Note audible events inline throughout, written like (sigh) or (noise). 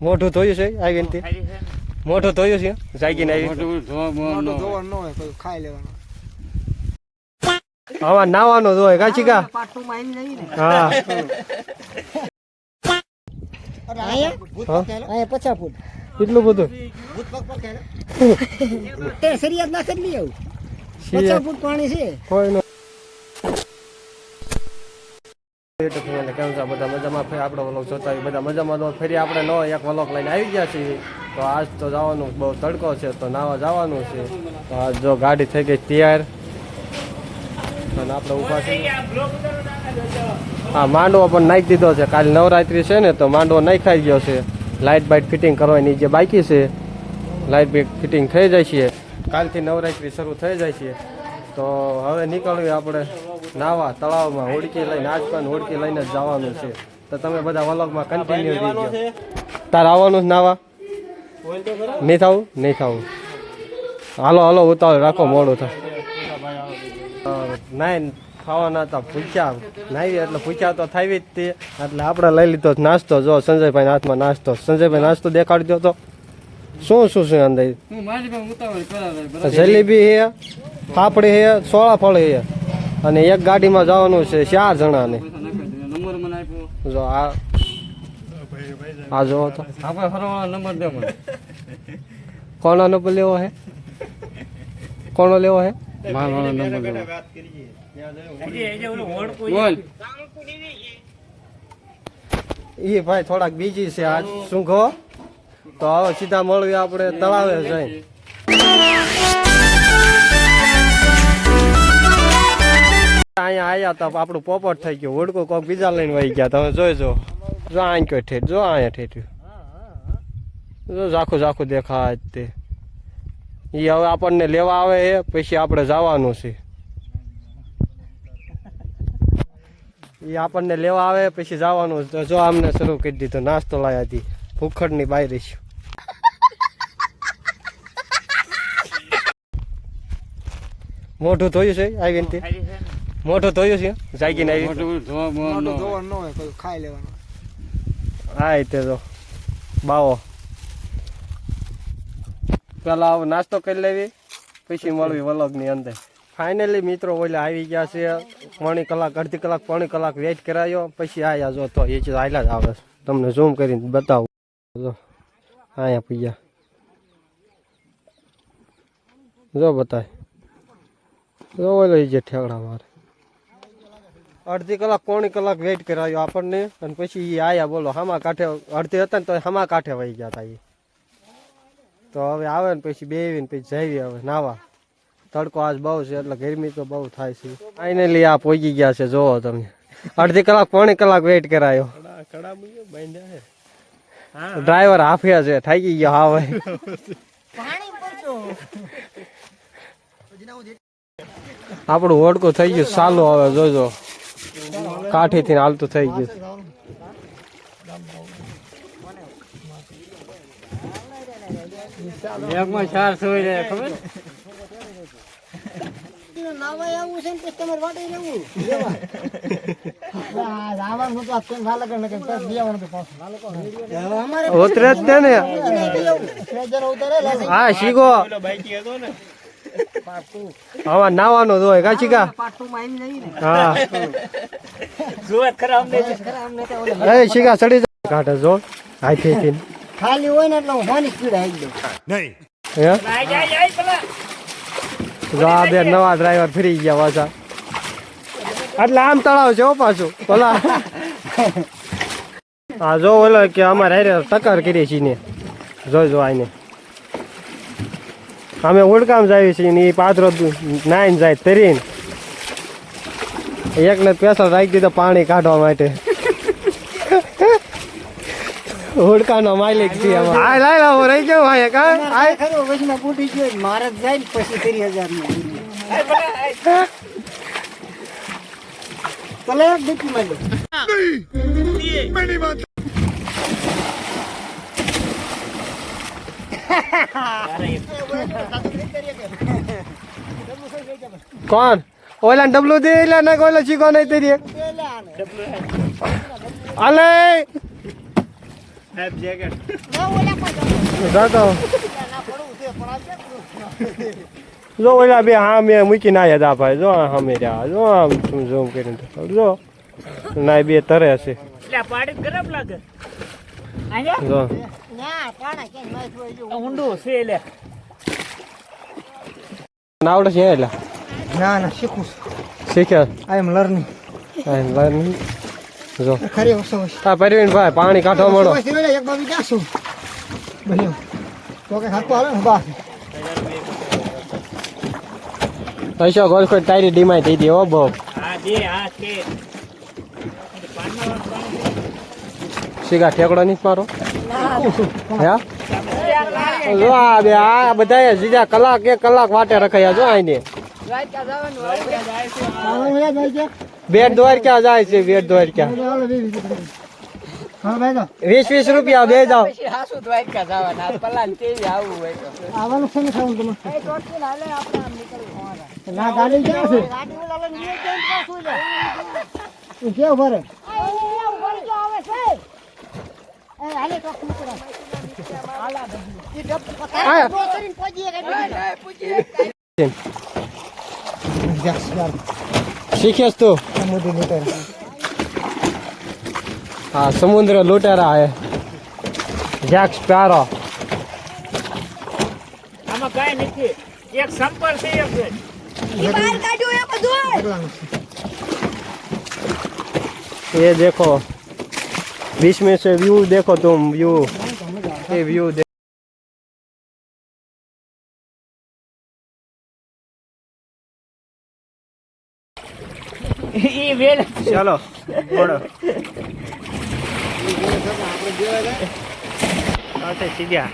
મોઢું ધોયું છે આવી તે? મોઢું ધોયું છે જાગીને આવી ખાઈ લેવાનું. આવા નાવાનો ધોય કાચી કા હા. પચાસ ફૂટ કેટલું બધું? તે શરિયાત ના કરી લઈ આવું. પચાસ ફૂટ પાણી છે. કોઈ નો કેમ છો? બધા મજામાં? ફરી આપણો વ્લોગ જોતા બધા મજામાં ફરી આપણે નવો એક વલોક લઈને આવી ગયા છીએ. તો આજ તો જવાનું, બહુ તડકો છે, તો નાવા જવાનું છે. તો આજ જો ગાડી થઈ ગઈ તૈયાર. અને આપણે ઊભા છે હા, માંડવો પણ નાખી દીધો છે. કાલે નવરાત્રી છે ને, તો માંડવો નાખાઈ ગયો છે. લાઇટ બાઇટ ફિટિંગ કરવાની જે બાકી છે લાઇટ બાઇટ ફિટિંગ થઈ જાય છે. કાલથી નવરાત્રી શરૂ થઈ જાય છે. તો હવે નીકળવી આપણે. નાવા તળાવમાં હોડકી લઈને આજ પણ હોડકી લઈને જ જવાનું છે. તો તમે બધા વલોગમાં કન્ટિન્યુ રહીજો. તાર આવવાનું જ નાવા? નહીં થવું? નહીં થવું. હાલો હાલો ઉતાવળ રાખો મોડું થાય. નાઈ ખાવાના હતા પૂછ્યા નાઈ એટલે પૂછ્યા તો થાવી જ તે. એટલે આપણે લઈ લીધો નાસ્તો. જો સંજયભાઈ હાથમાં નાસ્તો. સંજયભાઈ નાસ્તો દેખાડી દો તો. શું શું શું અંદર? હું જલેબી છે પાપડી છે સોળા ફળ છે. અને એક ગાડીમાં જવાનું છે ચાર જણાને. જો આ આ જો તો. આપણે ફરવાનો નંબર દે મને. કોનો નંબર લેવો હે? કોનો લેવો હે? મારો નંબર લેવો. બોલ. એ ભાઈ થોડાક બીજી છે આજ. શું તો હવે સીધા મળવી આપણે તળાવે જઈ અહીંયા આયા તો આપણું પોપટ થઈ ગયું. ઓડકો કોક બીજા લઈને વહી ગયા. તમે જોઈજો. જો અહીં કયો ઠેઠ, જો અહીંયા ઠેઠ્યું. જો ઝાખું ઝાખું દેખાય તે. એ હવે આપણને લેવા આવે એ પછી આપણે જવાનું છે. એ આપણને લેવા આવે, પછી જવાનું જો અમને શરૂ કરી દીધું. નાસ્તો લાયા હતી ભૂખડની બાયરી છે. મોઢું ધોયું છે? આવીને તે થયો છે જાગીને આવી. મોટું મોટું. ધોવાનું હોય ખાઈ લેવાનો. હા તે તો બાવો. પેલા આવો નાસ્તો કરી લેવી પછી મળવી વલગની અંદર. ફાઇનલી મિત્રો ઓલે આવી ગયા છે પોણી કલાક અડધી કલાક પોણી કલાક વેઇટ કરાયો પછી આયા જો તો એ ચીજ આયલા જ આવે તમને ઝૂમ કરીને બતાવું. જો આયા પૈયા. જો બતાય. જો ઓલો એ જે ઠેકડા મારે અડધી કલાક પોણી કલાક વેઇટ કરાયો આપણને. અને પછી એ આયા બોલો હામા કાંઠે અડધી હતા ને તો હામા કાંઠે વહી ગયા હતા એ તો હવે આવે ને પછી બેવીને પછી જઈએ હવે નાવા. તડકો આજ બહુ છે એટલે ગરમી તો બહુ થાય છે. ફાઇનલી આ પોગી ગયા છે જોવો તમે. અડધી કલાક પોણી કલાક વેઇટ કરાયો. ડ્રાઈવર હાફ્યા છે થાકી ગયો હા ભાઈ. આપણું હોડકું થઈ ગયું સાલું હવે જોજો. કાઠીથી હાલતું થઈ ગયું. એકમાં ચાર સોય રે ખબર? ઉતરે જ ને. હા શીખો. આમાં નાવાનો જ હોય કાચી કા પાટુમાં આવી જઈએ ને હા ખરા અમને તો ઓલે એ શીખા ચડી જાય કાઢે જો હાથેથી. (laughs) ખાલી હોય ને એટલે હું હોની સ્પીડ આવી દઉં હે? જો આ બે નવા ડ્રાઈવર ફરી ગયા પાછા. એટલે આમ તળાવ છે હો પાછું (laughs) ઓલા હા જો ઓલો કે અમારે હારે ટક્કર કરીએ છીએ ને. જો જો આને અમે ઓળકામ જાય છીએ ને એ પાદરો નાઈને જાય તરીને. એકને સ્પેશલ રાખી દીધો પાણી કાઢવા માટે. ઉડકાનો માલિક છે હા લાય લાવો રહી ગયો ભાઈ કા આ ખરો વજના ફૂટી ગયો મારે જાય ને પછી ત્રીસ હજારનું ચલે એક ડીપી માં કોણ? ઓલા ડબલું દે એટલે ના ઓલા ચીકો નહીં અલે પણ આ છે જો ઓલા બે હા મેં મૂકી ના યાદ ભાઈ. જો આ રહ્યા. જો આમ ઝૂમ ઝૂમ કરીને જો. ના બે તરે હશે. પાડી ગરમ લાગે. જો. ઊંડું છે એટલે આવડે છે એટલે. ના ના શીખું શીખ્યા? આઈ એમ લર્નિંગ આઈ એમ લર્નિંગ જો. ખરી વસ્તુ આ પરવીન ભાઈ પાણી કાઢો મળો. એક બાજુ જાશું. ભલે તો કે હાથ હાલે ને બસ પૈસા ગોલ કોઈ તારી ડીમાઈ થઈ દે હો બહુ. હા જે હા કે સીગા ઠેકડો નહીં મારો? હે? જો આ બે આ બધા સીધા કલાક એક કલાક વાટે રખાયા જો આઈને. બેટ દ્વારકા જાય છે બેટ દ્વારકા. વીસ વીસ રૂપિયા બે જાવ આવવાનું છે ને ગાડી ક્યાં છે? કેવું ભરે? શીખ્યો તું સમુદ્ર લૂંટાર હા સમુદ્ર લૂંટારા હે જેક્સ પ્યારો આમાં કઈ નથી એક સંપર છે એક છે એ બધું એ દેખો बीच में से व्यू देखो तुम व्यू ये व्यू देखो એ વેલ चलो बोलो આતે સીધા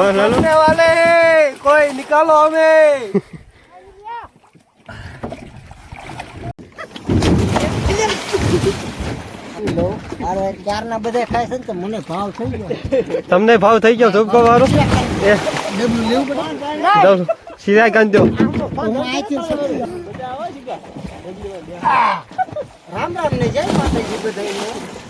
बोलने वाले कोई निकालो हमें અરે ચારના બધા ખાય છે ને તો મને ભાવ થઈ ગયો તમને ભાવ થઈ ગયો ધૂપકો વાળો એ ડબલું લેવું પડે દઉં. સીધા કાંધો હું આથી સમજી રામ રામ ને જય માતાજી બધાને ખાઈ નહીં હો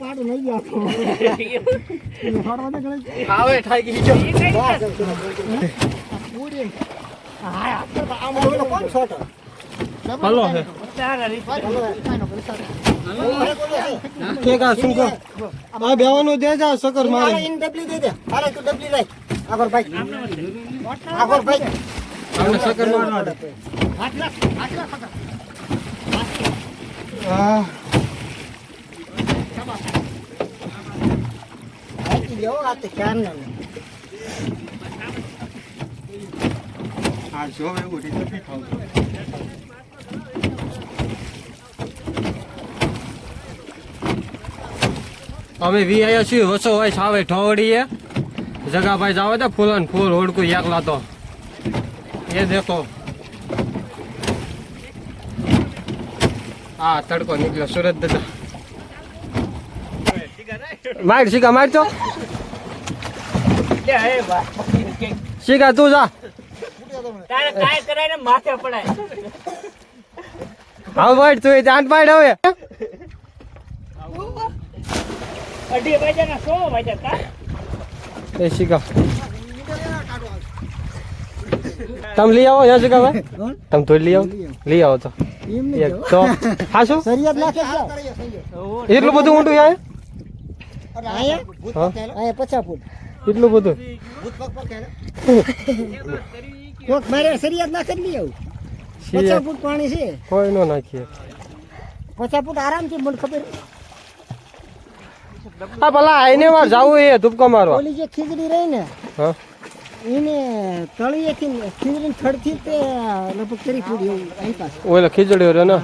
પાડો નહીં ગયો પૂરી હા કે કા શું કો આ બેવાનો દે જા સકર મારે. ઇન ડબલી દે દે. અરે તું ડબલી લઈ આગળ ભાઈ. આગળ ભાઈ. આપણે સકર મારવા હાથ રાખ હાથ રાખ. હા લેવો આ તો ક્યાં ને? આ જો એવું રીતે નથી અમે વી આવ્યા છીએ વસો હોય સાવે ઠોવડીએ જગાભાઈ જાવ તો ફૂલન ફૂલ હોડકું એકલા તો એ દેખો હા તડકો નીકળ્યો સુરત દાદા માર શીખા માર તો શીખા તું જા હા ભાઈ તું એ ચાંદ પાડ હવે અઢી વાગ્યા સો વાગ્યા કા એ શીખા તમે લઈ આવો યા શીખા ભાઈ. તમે થોડી લઈ આવો. લઈ આવો. તો. તો. હા શું? સરિયાદ નાખે છે. એટલું બધું ઊંડું યાર એટલું બધું? કોક મારે સરિયાદ નાખે જ નહીં આવું. પચાસ ફૂટ પાણી છે. કોઈ નો નાખીએ. પચાસ ફૂટ આરામથી મને ખબર હા ભલા એને વાર જાવું એ ધૂપકો મારવા. ઓલી જે ખીચડી રહી ને હા. એને તળિયેથી ખીચડી થડથી તે લગભગ કરી એવું અહીં ઓલે ખીચડી રહ્યો ને?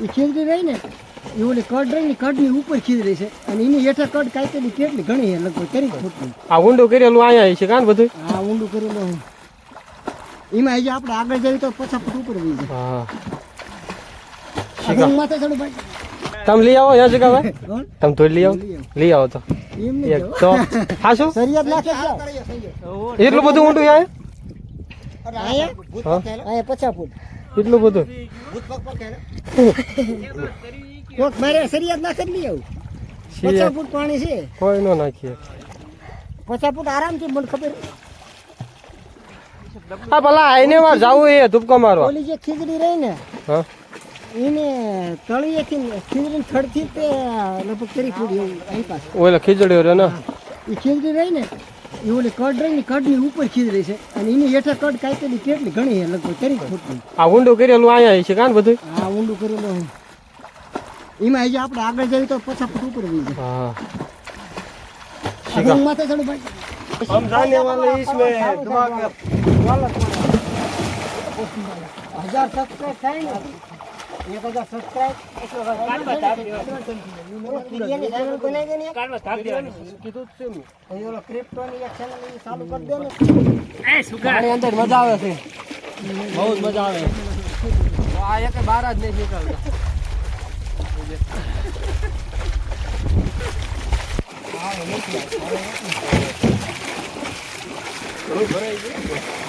એ ખીચડી રહી ને એ ઓલી કડ રહી ને કડની ઉપર ખીચડી છે. અને એની હેઠળ કડ કાંઈ કેટલી ઘણી લગભગ કરી ફૂટની આ ઊંડું કરેલું અહીંયા છે કાન બધું? હા ઊંડું કરેલું એમાં આજે આપણે આગળ જઈએ તો પછા ઉપર જાય હા. માથે ચડું ભાઈ. તમે લઈ આવો અહીંયા ભાઈ (laughs) તમે થોડી લઈ આવો. લઈ આવો. તો. એક તો. (laughs) હા શું? એટલું બધું ઊંડું અહીંયા? પચાસ ફૂટ. એટલું બધું? કોક મારે સરિયાદ નાખે જ નહીં આવું. પચાસ ફૂટ પાણી છે. કોઈ નો નાખીએ. પચાસ ફૂટ આરામથી મને ખબર હા ભલા આઈને વાર જાવું એ ધૂપકો મારવા. ઓલી જે ખીચડી રહી ને હા. એને તળિયેથી ખીચડી થડથી તે લગભગ કરી ફૂડી એની પાસે ઓલા ખીચડી રે ને? એ ખીચડી રહી ને એ ઓલી કડ રહી ને કડની ઉપર ખીજડી છે. અને એની હેઠળ કડ કાંઈ કેટલી ઘણી છે લગભગ કરી ફૂટની. આ ઊંડો કરેલું અહીંયા છે કાન બધું? હા ઊંડું કરેલું એમાં આજે આપણે આગળ જઈએ તો પછા ફૂટ ઉપર જઈએ હા. ઊંઘમાં તો ચડો ભાઈ. હમ જાને વાલે ઈસમે દિમાગ વાલક હજાર સબસ્ક્રાઇબ થાય ને. એક હજાર સબસ્ક્રાઇબ બિરયાની ચેનલ બનાવી દે ને એક. કાનમાં થાપ દેવાની પછી ઓલો ક્રિપ્ટોની એક ચેનલ ઈ ચાલુ કરી દે ને એ સુગા આની અંદર મજા આવે છે બહુ જ મજા આવે આ એક બાર જ નહીં નીકળતા એક જ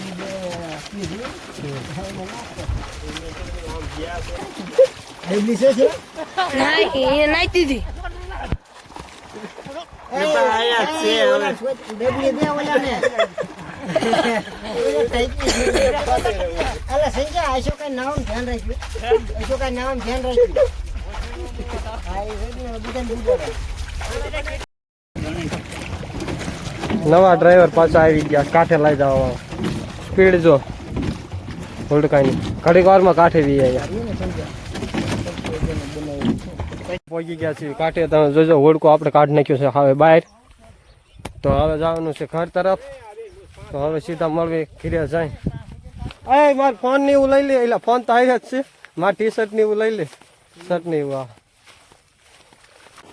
ન. આવી છે ને છે ડબલી છે છે નહીં દીધી ડબલી દે સંજય આશો નામ ધ્યાન એ બધાને બુજાડે નવા ડ્રાઈવર પાછા આવી ગયા, કાંઠે લઈ જવા સ્પીડ જો. હોલ્ડ કાંઈ નહીં. ઘડીક વારમાં કાંઠે વી આવ્યા પહોંચી ગયા છીએ. કાંઠે તમે જોજો, હોડકો આપણે કાઢી નાખ્યો છે હવે બહાર. તો હવે જવાનું છે ઘર તરફ. તો હવે સીધા મળવી ખીરે જાય. એ મારે ફોન ને એવું લઈ લે. એટલે ફોન તો આવ્યા જ છે. મારા ટી શર્ટ ને એવું લઈ લે. શર્ટ ને એવું આ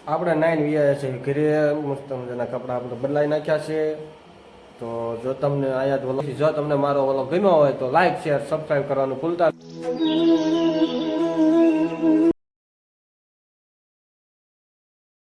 આપણે નાઈન વીઆયા છે. ઘરે મસ્ત મજાના કપડાં આપણે બદલાઈ નાખ્યા છે. તો જો તમને અહીંયા જ તમને મારો ઓલો ગમ્યો હોય તો લાઈક શેર સબસ્ક્રાઈબ કરવાનું ભૂલતા